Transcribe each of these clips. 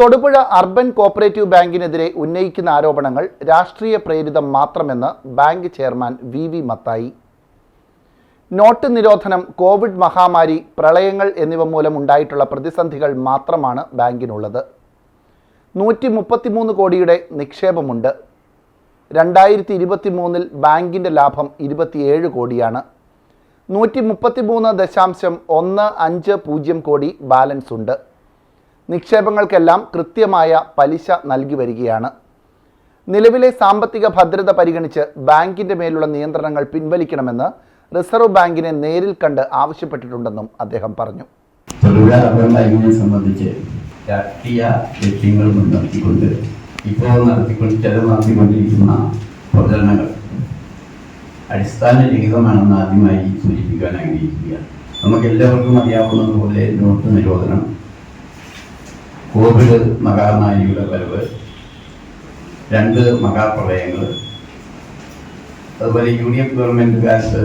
Thodupuzha urban cooperative ബാങ്കിനെതിരെ ഉന്നയിക്കുന്ന ആരോപണങ്ങൾ രാഷ്ട്രീയ പ്രേരിതം മാത്രമെന്ന് bank chairman V V Mathai. Note നിരോധനം കോവിഡ് മഹാമാരി പ്രളയങ്ങൾ എന്നിവ മൂലം ഉണ്ടായിട്ടുള്ള പ്രതിസന്ധികൾ മാത്രമാണ് ബാങ്കിനുള്ളത്. നൂറ്റി മുപ്പത്തിമൂന്ന് കോടിയുടെ നിക്ഷേപമുണ്ട്. രണ്ടായിരത്തി ഇരുപത്തി മൂന്നിൽ ബാങ്കിന്റെ ലാഭം ഇരുപത്തിയേഴ് കോടിയാണ്. നൂറ്റി മുപ്പത്തിമൂന്ന് ദശാംശം ഒന്ന് അഞ്ച് പൂജ്യം കോടി ബാലൻസ് ഉണ്ട് നിക്ഷേപങ്ങൾക്കെല്ലാം കൃത്യമായ പലിശ നൽകി വരികയാണ്. നിലവിലെ സാമ്പത്തിക ഭദ്രത പരിഗണിച്ച് ബാങ്കിന്റെ മേലുള്ള നിയന്ത്രണങ്ങൾ പിൻവലിക്കണമെന്ന് റിസർവ് ബാങ്കിനെ നേരിൽ കണ്ട് ആവശ്യപ്പെട്ടിട്ടുണ്ടെന്നും അദ്ദേഹം പറഞ്ഞു. സംബന്ധിച്ച് ഇപ്പോൾ നടത്തിക്കൊണ്ട് നടത്തിക്കൊണ്ടിരിക്കുന്ന അടിസ്ഥാനരഹിതമാണെന്ന് ആദ്യമായി സൂചിപ്പിക്കാൻ ആഗ്രഹിക്കുകയാണ്. നമുക്ക് എല്ലാവർക്കും അറിയാവുന്നതുപോലെ നോട്ട് നിരോധനം കോവിഡ് മഹാമാരിയുടെ വരവ് രണ്ട് മഹാപ്രളയങ്ങൾ അതുപോലെ union D F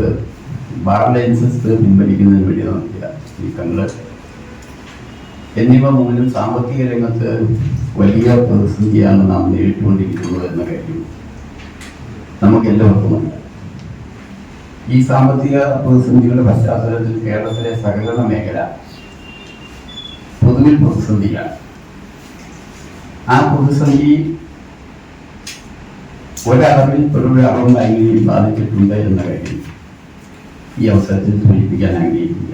bar licence പിൻവലിക്കുന്നതിന് വേണ്ടി നടത്തിയ നീക്കങ്ങൾ എന്നിവ മൂലം സാമ്പത്തിക രംഗത്ത് വലിയ പ്രതിസന്ധിയാണ് നാം നേരിട്ടുകൊണ്ടിരിക്കുന്നത് എന്ന കാര്യം നമുക്ക് എല്ലാവർക്കും ഈ സാമ്പത്തിക പ്രതിസന്ധികളുടെ പശ്ചാത്തലത്തിൽ കേരളത്തിലെ സഹകരണ മേഖല പൊതുവിൽ പ്രതിസന്ധിയാണ് ആ പ്രതിസന്ധി ഒരളവിൽ തൊഴിൽ അളവ് ബാധിച്ചിട്ടുണ്ട് എന്ന കാര്യം ഈ അവസരത്തിൽ സൂചിപ്പിക്കാൻ ആഗ്രഹിക്കുക.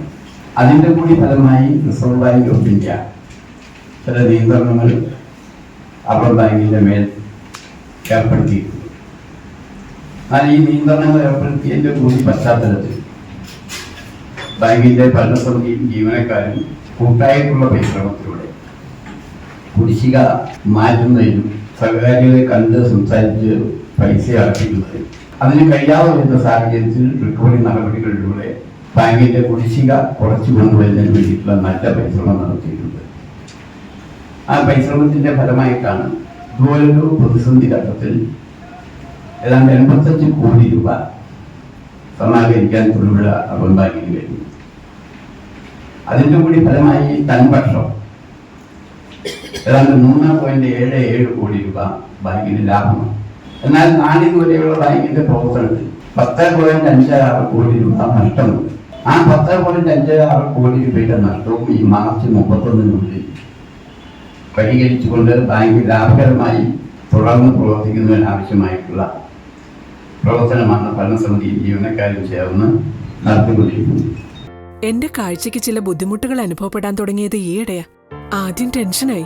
അതിന്റെ കൂടി ഫലമായി റിസർവ് ബാങ്ക് ഓഫ് ഇന്ത്യ ചില നിയന്ത്രണങ്ങൾ അർബൻ ബാങ്കിന്റെ മേൽ ഏർപ്പെടുത്തിയിട്ടുണ്ട്. എന്നാൽ ഈ നിയന്ത്രണങ്ങൾ ഏർപ്പെടുത്തിയതിന്റെ കൂടി പശ്ചാത്തലത്തിൽ ബാങ്കിന്റെ ഭരണസമിതിയും ജീവനക്കാരും കൂട്ടായിട്ടുള്ള പരിശ്രമത്തിലൂടെ കുടിശ്ശിക മാറ്റുന്നതിനും സ്വകാര്യതയെ കണ്ട് സംസാരിച്ച് പൈസ അടപ്പിക്കുന്നതിനും അതിന് കഴിയാതെ വരുന്ന സാഹചര്യത്തിൽ റിക്കവറി നടപടികളിലൂടെ ബാങ്കിന്റെ കുടിശ്ശിക കുറച്ചു കൊണ്ടുവരുന്നതിന് വേണ്ടിയിട്ടുള്ള നല്ല പരിശ്രമം നടത്തിയിട്ടുണ്ട്. ആ പരിശ്രമത്തിന്റെ ഫലമായിട്ടാണ് ഇതുപോലൊരു പ്രതിസന്ധി ഘട്ടത്തിൽ ഏതാണ്ട് എൺപത്തഞ്ച് കോടി രൂപ സമാഹരിക്കാൻ തൊഴിലുള്ള അർബൻ ബാങ്കിന് കഴിഞ്ഞു അതിന്റെ കൂടി ഫലമായി തൻപക്ഷം ഏതാണ്ട് മൂന്ന് പോയിന്റ് ഏഴ് ഏഴ് കോടി രൂപ ബാങ്കിന് ലാഭമാണ് എന്നാൽ നാളിതുവരെയുള്ള ബാങ്കിന്റെ പ്രവർത്തനത്തിൽ പത്ത് പോയിന്റ് അഞ്ച് ആറ് കോടി രൂപ നഷ്ടമുണ്ട്. ആ പത്ത് പോയിന്റ് അഞ്ച് ആറ് കോടി രൂപയുടെ നഷ്ടവും ഈ മാർച്ച് മുപ്പത്തൊന്നിനുള്ളിൽ പരിഹരിച്ചുകൊണ്ട് ബാങ്ക് ലാഭകരമായി തുടർന്ന് പ്രവർത്തിക്കുന്നതിനാവശ്യമായിട്ടുള്ള പ്രവർത്തനമാണ് ഭരണസമിതിയും ജീവനക്കാരും ചേർന്ന് നടത്തിക്കൊണ്ടിരിക്കുന്നത്. എന്റെ കാഴ്ചയ്ക്ക് ചില ബുദ്ധിമുട്ടുകൾ അനുഭവപ്പെടാൻ തുടങ്ങിയത് ഈയിടെയാ. ആദ്യം ടെൻഷനായി